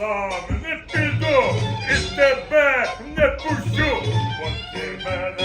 сам не піду і тебе не пущу, бо ти мене.